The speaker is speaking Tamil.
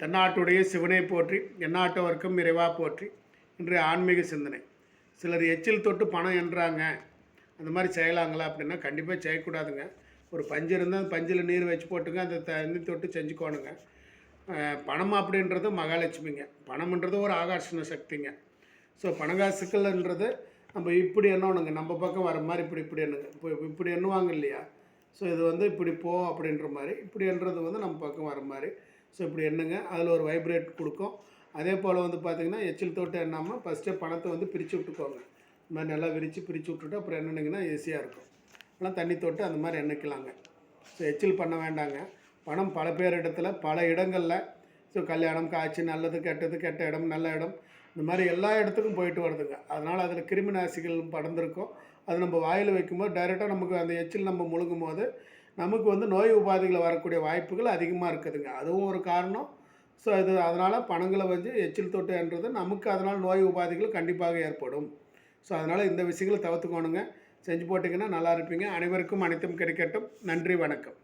தென்னாட்டுடைய சிவனை போற்றி எந்நாட்டவர்க்கும் இறைவா போற்றி இன்றைய ஆன்மீக சிந்தனை. சிலர் எச்சில் தொட்டு பணம் என்றாங்க. அந்த மாதிரி செய்யலாங்களா அப்படின்னா கண்டிப்பாக செய்யக்கூடாதுங்க. ஒரு பஞ்சு இருந்தால் அந்த பஞ்சில் நீர் வச்சு போட்டுங்க அந்த தண்ணி தொட்டு செஞ்சுக்கோணுங்க. பணம் அப்படின்றது மகாலட்சுமிங்க. பணம்ன்றது ஒரு ஆகர்ஷண சக்திங்க. ஸோ பணகாசுக்கள்ன்றது நம்ம இப்படி எண்ணணுங்க. நம்ம பக்கம் வர மாதிரி இப்படி இப்படி எண்ணுங்க. இப்போ இப்படி எண்ணுவாங்க இல்லையா? ஸோ இது வந்து இப்படி போ அப்படின்ற மாதிரி இப்படி எண்ணுறது வந்து நம்ம பக்கம் வர மாதிரி ஸோ இப்படி எண்ணுங்க. அதில் ஒரு வைப்ரேட் கொடுக்கும். அதே போல் வந்து பார்த்திங்கன்னா எச்சில் தொட்டு எண்ணாமல் ஃபஸ்ட்டே பணத்தை வந்து பிரித்து விட்டுக்கோங்க. இந்த மாதிரி நல்லா விரித்து பிரித்து விட்டுட்டு அப்புறம் எண்ணுனீங்கன்னா ஈஸியாக இருக்கும். ஆனால் தண்ணி தொட்டு அந்த மாதிரி எண்ணிக்கலாங்க. ஸோ எச்சில் பண்ண வேண்டாங்க. பணம் பல பேர் இடத்துல பல இடங்களில். ஸோ கல்யாணம் காய்ச்சி நல்லது கெட்டது கெட்ட இடம் நல்ல இடம். இந்த மாதிரி எல்லா இடத்துக்கும் போயிட்டு வருதுங்க. அதனால் அதில் கிருமி நாசிகள் படர்ந்துருக்கும். அது நம்ம வாயில் வைக்கும்போது டைரெக்டாக நமக்கு அந்த எச்சில் நம்ம முழுங்கும் போது நமக்கு வந்து நோய் உபாதைகளை வரக்கூடிய வாய்ப்புகள் அதிகமாக இருக்குதுங்க. அதுவும் ஒரு காரணம். ஸோ இது அதனால் பணங்களை வந்து எச்சில் தொட்டுன்றது நமக்கு அதனால் நோய் உபாதைகள் கண்டிப்பாக ஏற்படும். ஸோ அதனால் இந்த விஷயங்களை தவிர்த்துக்கோணுங்க. செஞ்சு போட்டிங்கன்னா நல்லா இருப்பீங்க. அனைவருக்கும் அனைத்தும் கிடைக்கட்டும். நன்றி வணக்கம்.